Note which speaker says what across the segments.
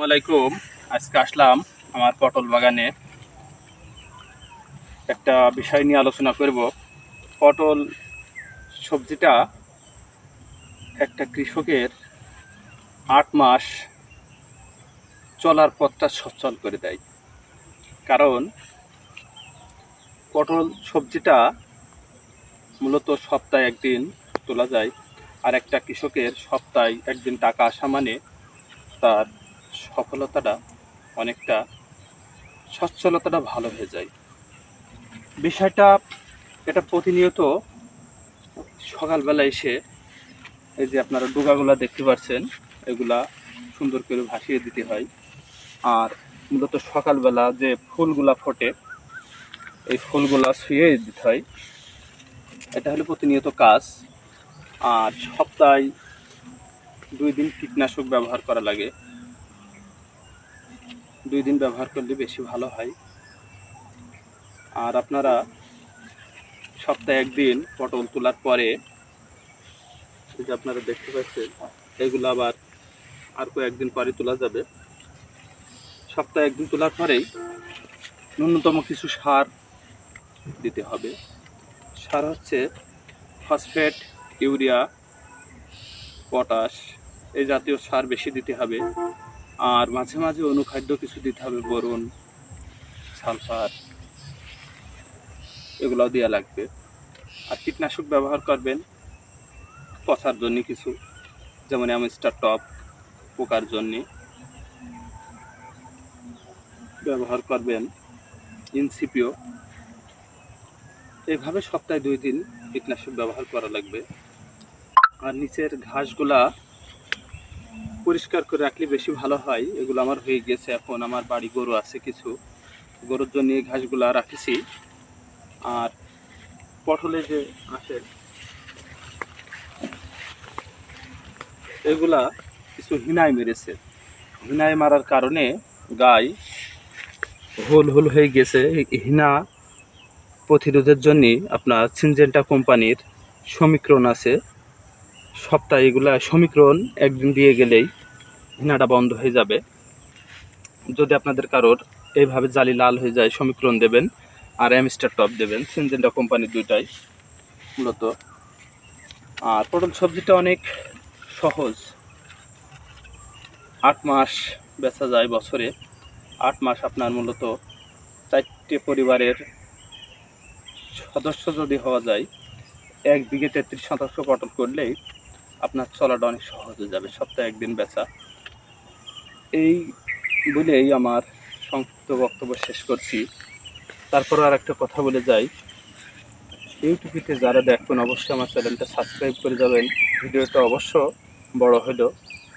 Speaker 1: আসসালামাইকুম আজকে আসলাম আমার পটল বাগানে। একটা বিষয় নিয়ে আলোচনা করব। পটল সবজিটা একটা কৃষকের আট মাস চলার পথটা সচ্ছল করে দেয়। কারণ পটল সবজিটা মূলত সপ্তাহে একদিন তোলা যায় আর একটা কৃষকের সপ্তাহে একদিন টাকা আসা মানে তার সফলতাটা অনেকটা সচ্ছলতাটা ভালো হয়ে যায়। বিষয়টা এটা প্রতিনিয়ত সকালবেলা এসে এই যে আপনারা ডোগাগুলা দেখতে পাচ্ছেন এগুলা সুন্দর করে ভাসিয়ে দিতে হয়। আর মূলত সকালবেলা যে ফুলগুলা ফোটে, এই ফুলগুলা শুয়ে দিতে হয়। এটা হলো প্রতিনিয়ত কাজ। আর সপ্তাহে দুই দিন কীটনাশক ব্যবহার করা লাগে। দুই দিন ব্যবহার করলে বেশি ভালো হয়। আর আপনারা সপ্তাহে একদিন পটল তোলার পরে যে আপনারা দেখতে পাচ্ছেন, এগুলো আবার আর কয়েকদিন পরে তোলা যাবে। সপ্তাহে একদিন তোলার পরেই ন্যূনতম কিছু সার দিতে হবে। সার হচ্ছে ফসফেট, ইউরিয়া, পটাশ, এই জাতীয় সার বেশি দিতে হবে। আর মাঝে মাঝে অনুখাদ্য কিছু দিতে হবে বোরন সালফার এগুলোও দেওয়া লাগবে। আর কীটনাশক ব্যবহার করবেন, পচার জন্য কিছু, যেমন অ্যামিস্টার টপ, পোকার জন্য ব্যবহার করবেন, ইনসিপিও। এইভাবে সপ্তাহে দুই দিন কীটনাশক ব্যবহার করা লাগবে। আর নিচের ঘাসগুলা পরিষ্কার করে রাখলে বেশি ভালো হয়, এগুলো আমার হয়ে গেছে এখন। আমার বাড়ি গরু আছে কিছু। গরুর জন্য এই ঘাসগুলো রাখেছি। আর পটলে যে আসে, এগুলা কিছু হিনায় মেরেছে। হিনায় মারার কারণে গায়ে হোল হোল হয়ে গেছে। হিনা প্রতিরোধের জন্যে আপনার সিনজেন্টা কোম্পানির সমীকরণ আছে। সপ্তাহে এগুলা সমীকরণ একদিন দিয়ে গেলেই হিনাটা বন্ধ হয়ে যাবে। যদি আপনাদের কারোর এইভাবে জালি লাল হয়ে যায়, সমীকরণ দেবেন আর অ্যামিস্টার টপ দেবেন সিনজেন্টা কোম্পানির দুইটাই মূলত। আর পটল সবজিটা অনেক সহজ। আট মাস বেচা যায় বছরে। আট মাস আপনার মূলত চারটে পরিবারের সদস্য যদি হওয়া যায়, এক বিঘে তেত্রিশ শতাংশ পটল করলেই আপনার চলাটা অনেক সহজ হয়ে যাবে, সপ্তাহে একদিন বেচা। এই বলেই আমার সংক্ষিপ্ত বক্তব্য শেষ করছি। তারপর আর একটা কথা বলে যাই। ইউটিউবিতে যারা দেখবেন, অবশ্যই আমার চ্যানেলটা সাবস্ক্রাইব করে যাবেন। ভিডিওটা অবশ্য বড় হলো,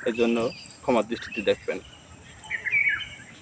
Speaker 1: এজন্য জন্য ক্ষমার দৃষ্টিতে দেখবেন।